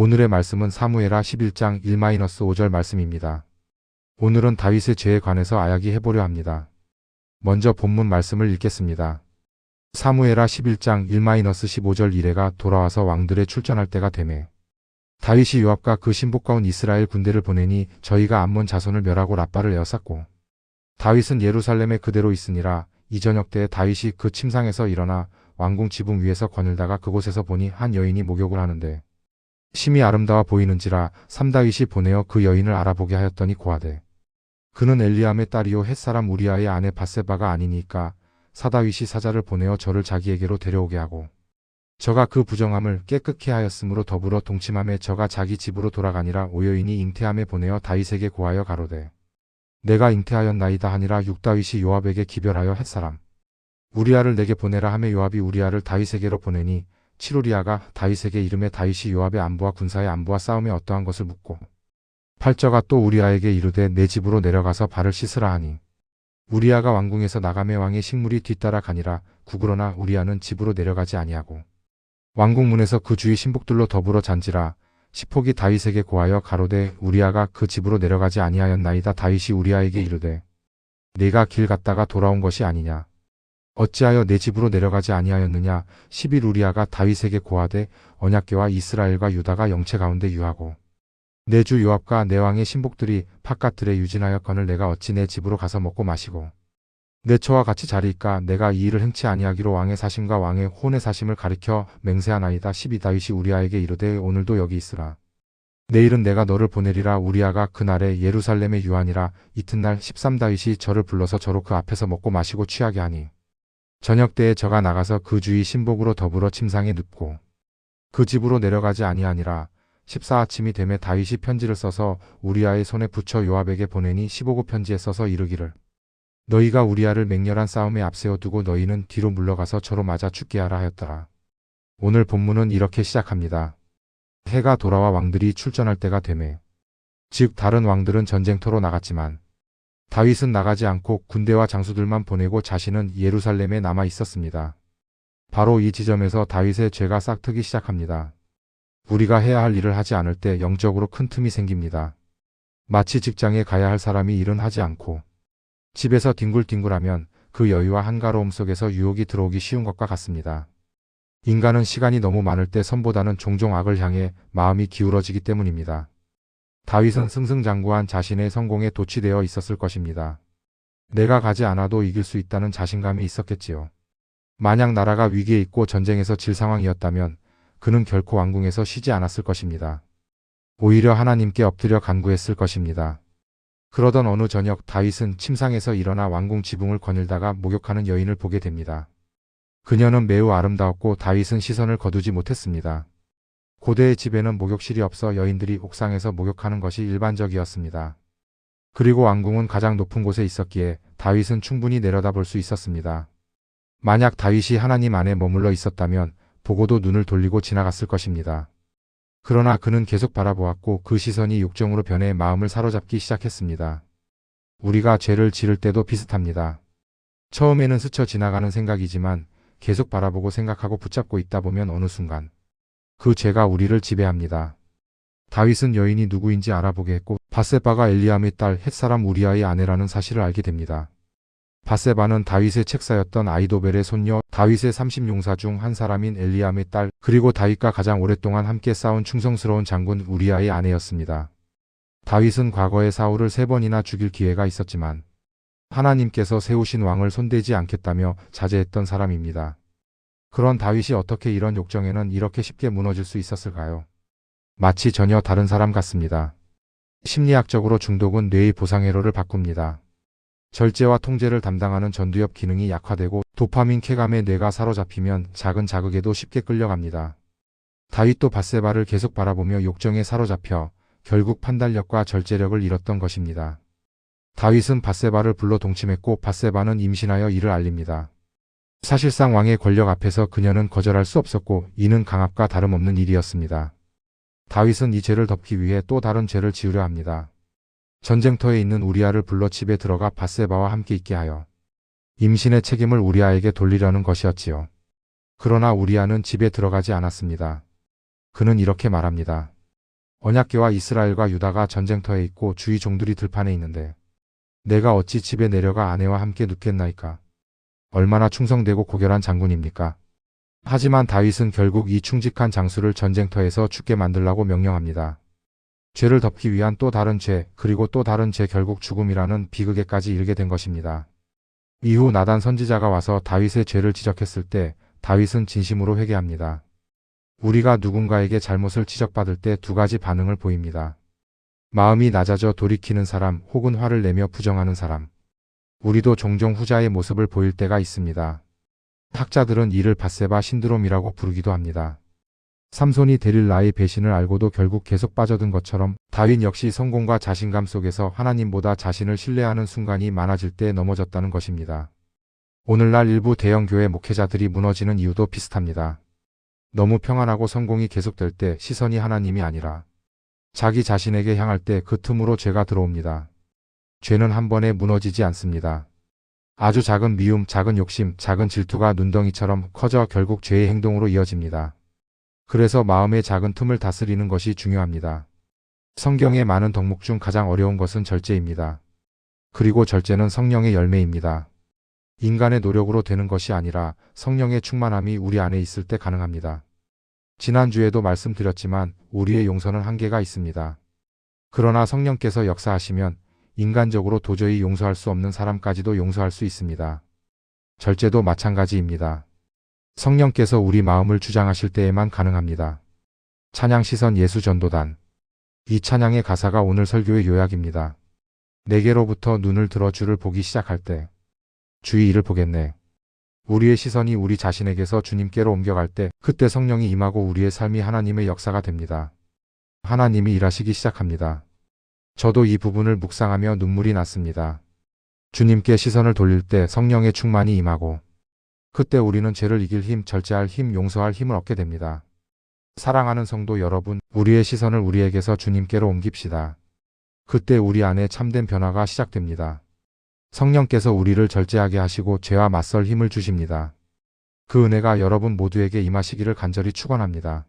오늘의 말씀은 사무에라 11장 1-5절 말씀입니다. 오늘은 다윗의 죄에 관해서 아야기 해보려 합니다. 먼저 본문 말씀을 읽겠습니다. 사무에라 11장 1-15절 이래가 돌아와서 왕들의 출전할 때가 되매 다윗이 요압과 그 신복과 온 이스라엘 군대를 보내니 저희가 암몬 자손을 멸하고 라빠를 에워쌌고 다윗은 예루살렘에 그대로 있으니라 이 저녁 때에 다윗이 그 침상에서 일어나 왕궁 지붕 위에서 거닐다가 그곳에서 보니 한 여인이 목욕을 하는데 심히 아름다워 보이는지라 삼다윗이 보내어 그 여인을 알아보게 하였더니 고하되 그는 엘리암의 딸이요 햇사람 우리아의 아내 바세바가 아니니까 사다윗이 사자를 보내어 저를 자기에게로 데려오게 하고 저가 그 부정함을 깨끗케 하였으므로 더불어 동침함에 저가 자기 집으로 돌아가니라 오여인이 잉태함에 보내어 다윗에게 고하여 가로되 내가 잉태하였나이다 하니라 육다윗이 요압에게 기별하여 햇사람 우리아를 내게 보내라 하며 요압이 우리아를 다윗에게로 보내니 치루리아가 다윗에게 이름에 다윗이 요압의 안부와 군사의 안부와 싸움에 어떠한 것을 묻고 팔저가 또 우리아에게 이르되 내 집으로 내려가서 발을 씻으라 하니. 우리아가 왕궁에서 나가매 왕의 식물이 뒤따라 가니라. 구그러나 우리아는 집으로 내려가지 아니하고 왕궁 문에서 그 주위 신복들로 더불어 잔지라. 시폭이 다윗에게 고하여 가로되 우리아가 그 집으로 내려가지 아니하였나이다. 다윗이 우리아에게 이르되 네가 길 갔다가 돌아온 것이 아니냐 어찌하여 내 집으로 내려가지 아니하였느냐? 11 우리아가 다윗에게 고하되 언약궤와 이스라엘과 유다가 영체 가운데 유하고 내 주 요압과 내 왕의 신복들이 팥갓들에 유진하였거늘 내가 어찌 내 집으로 가서 먹고 마시고? 내 처와 같이 자리이까? 내가 이 일을 행치 아니하기로 왕의 사심과 왕의 혼의 사심을 가리켜 맹세하나이다. 12 다윗이 우리아에게 이르되 오늘도 여기 있으라. 내일은 내가 너를 보내리라. 우리아가 그날에 예루살렘에 유하니라. 이튿날 13 다윗이 저를 불러서 저로 그 앞에서 먹고 마시고 취하게 하니 저녁 때에 저가 나가서 그 주위 신복으로 더불어 침상에 눕고 그 집으로 내려가지 아니하니라 14 아침이 되매 다윗이 편지를 써서 우리아의 손에 붙여 요압에게 보내니 15구 편지에 써서 이르기를 너희가 우리아를 맹렬한 싸움에 앞세워 두고 너희는 뒤로 물러가서 저로 맞아 죽게 하라 하였더라. 오늘 본문은 이렇게 시작합니다. 해가 돌아와 왕들이 출전할 때가 되매 즉 다른 왕들은 전쟁터로 나갔지만 다윗은 나가지 않고 군대와 장수들만 보내고 자신은 예루살렘에 남아 있었습니다. 바로 이 지점에서 다윗의 죄가 싹트기 시작합니다. 우리가 해야 할 일을 하지 않을 때 영적으로 큰 틈이 생깁니다. 마치 직장에 가야 할 사람이 일은 하지 않고 집에서 뒹굴뒹굴하면 그 여유와 한가로움 속에서 유혹이 들어오기 쉬운 것과 같습니다. 인간은 시간이 너무 많을 때 선보다는 종종 악을 향해 마음이 기울어지기 때문입니다. 다윗은 승승장구한 자신의 성공에 도취되어 있었을 것입니다. 내가 가지 않아도 이길 수 있다는 자신감이 있었겠지요. 만약 나라가 위기에 있고 전쟁에서 질 상황이었다면 그는 결코 왕궁에서 쉬지 않았을 것입니다. 오히려 하나님께 엎드려 간구했을 것입니다. 그러던 어느 저녁 다윗은 침상에서 일어나 왕궁 지붕을 거닐다가 목욕하는 여인을 보게 됩니다. 그녀는 매우 아름다웠고 다윗은 시선을 거두지 못했습니다. 고대의 집에는 목욕실이 없어 여인들이 옥상에서 목욕하는 것이 일반적이었습니다. 그리고 왕궁은 가장 높은 곳에 있었기에 다윗은 충분히 내려다볼 수 있었습니다. 만약 다윗이 하나님 안에 머물러 있었다면 보고도 눈을 돌리고 지나갔을 것입니다. 그러나 그는 계속 바라보았고 그 시선이 욕정으로 변해 마음을 사로잡기 시작했습니다. 우리가 죄를 지를 때도 비슷합니다. 처음에는 스쳐 지나가는 생각이지만 계속 바라보고 생각하고 붙잡고 있다 보면 어느 순간 그 죄가 우리를 지배합니다. 다윗은 여인이 누구인지 알아보게 했고 바세바가 엘리암의 딸 햇사람 우리아의 아내라는 사실을 알게 됩니다. 바세바는 다윗의 책사였던 아이도벨의 손녀 다윗의 30용사 중 한 사람인 엘리암의 딸 그리고 다윗과 가장 오랫동안 함께 싸운 충성스러운 장군 우리아의 아내였습니다. 다윗은 과거에 사울을 세 번이나 죽일 기회가 있었지만 하나님께서 세우신 왕을 손대지 않겠다며 자제했던 사람입니다. 그런 다윗이 어떻게 이런 욕정에는 이렇게 쉽게 무너질 수 있었을까요? 마치 전혀 다른 사람 같습니다. 심리학적으로 중독은 뇌의 보상회로를 바꿉니다. 절제와 통제를 담당하는 전두엽 기능이 약화되고 도파민 쾌감에 뇌가 사로잡히면 작은 자극에도 쉽게 끌려갑니다. 다윗도 바세바를 계속 바라보며 욕정에 사로잡혀 결국 판단력과 절제력을 잃었던 것입니다. 다윗은 바세바를 불러 동침했고 바세바는 임신하여 이를 알립니다. 사실상 왕의 권력 앞에서 그녀는 거절할 수 없었고 이는 강압과 다름없는 일이었습니다. 다윗은 이 죄를 덮기 위해 또 다른 죄를 지으려 합니다. 전쟁터에 있는 우리아를 불러 집에 들어가 바세바와 함께 있게 하여 임신의 책임을 우리아에게 돌리려는 것이었지요. 그러나 우리아는 집에 들어가지 않았습니다. 그는 이렇게 말합니다. 언약계와 이스라엘과 유다가 전쟁터에 있고 주의 종들이 들판에 있는데 내가 어찌 집에 내려가 아내와 함께 눕겠나이까. 얼마나 충성되고 고결한 장군입니까? 하지만 다윗은 결국 이 충직한 장수를 전쟁터에서 죽게 만들라고 명령합니다. 죄를 덮기 위한 또 다른 죄, 그리고 또 다른 죄 결국 죽음이라는 비극에까지 이르게 된 것입니다. 이후 나단 선지자가 와서 다윗의 죄를 지적했을 때 다윗은 진심으로 회개합니다. 우리가 누군가에게 잘못을 지적받을 때 두 가지 반응을 보입니다. 마음이 낮아져 돌이키는 사람 혹은 화를 내며 부정하는 사람. 우리도 종종 후자의 모습을 보일 때가 있습니다. 학자들은 이를 바세바 신드롬이라고 부르기도 합니다. 삼손이 데릴라의 배신을 알고도 결국 계속 빠져든 것처럼 다윗 역시 성공과 자신감 속에서 하나님보다 자신을 신뢰하는 순간이 많아질 때 넘어졌다는 것입니다. 오늘날 일부 대형 교회 목회자들이 무너지는 이유도 비슷합니다. 너무 평안하고 성공이 계속될 때 시선이 하나님이 아니라 자기 자신에게 향할 때 그 틈으로 죄가 들어옵니다. 죄는 한 번에 무너지지 않습니다. 아주 작은 미움, 작은 욕심, 작은 질투가 눈덩이처럼 커져 결국 죄의 행동으로 이어집니다. 그래서 마음의 작은 틈을 다스리는 것이 중요합니다. 성경의 많은 덕목 중 가장 어려운 것은 절제입니다. 그리고 절제는 성령의 열매입니다. 인간의 노력으로 되는 것이 아니라 성령의 충만함이 우리 안에 있을 때 가능합니다. 지난주에도 말씀드렸지만 우리의 용서는 한계가 있습니다. 그러나 성령께서 역사하시면 인간적으로 도저히 용서할 수 없는 사람까지도 용서할 수 있습니다. 절제도 마찬가지입니다. 성령께서 우리 마음을 주장하실 때에만 가능합니다. 찬양 시선 예수 전도단. 이 찬양의 가사가 오늘 설교의 요약입니다. 내게로부터 눈을 들어 주를 보기 시작할 때 주의 이를 보겠네. 우리의 시선이 우리 자신에게서 주님께로 옮겨갈 때 그때 성령이 임하고 우리의 삶이 하나님의 역사가 됩니다. 하나님이 일하시기 시작합니다. 저도 이 부분을 묵상하며 눈물이 났습니다. 주님께 시선을 돌릴 때 성령의 충만이 임하고 그때 우리는 죄를 이길 힘, 절제할 힘, 용서할 힘을 얻게 됩니다. 사랑하는 성도 여러분, 우리의 시선을 우리에게서 주님께로 옮깁시다. 그때 우리 안에 참된 변화가 시작됩니다. 성령께서 우리를 절제하게 하시고 죄와 맞설 힘을 주십니다. 그 은혜가 여러분 모두에게 임하시기를 간절히 축원합니다.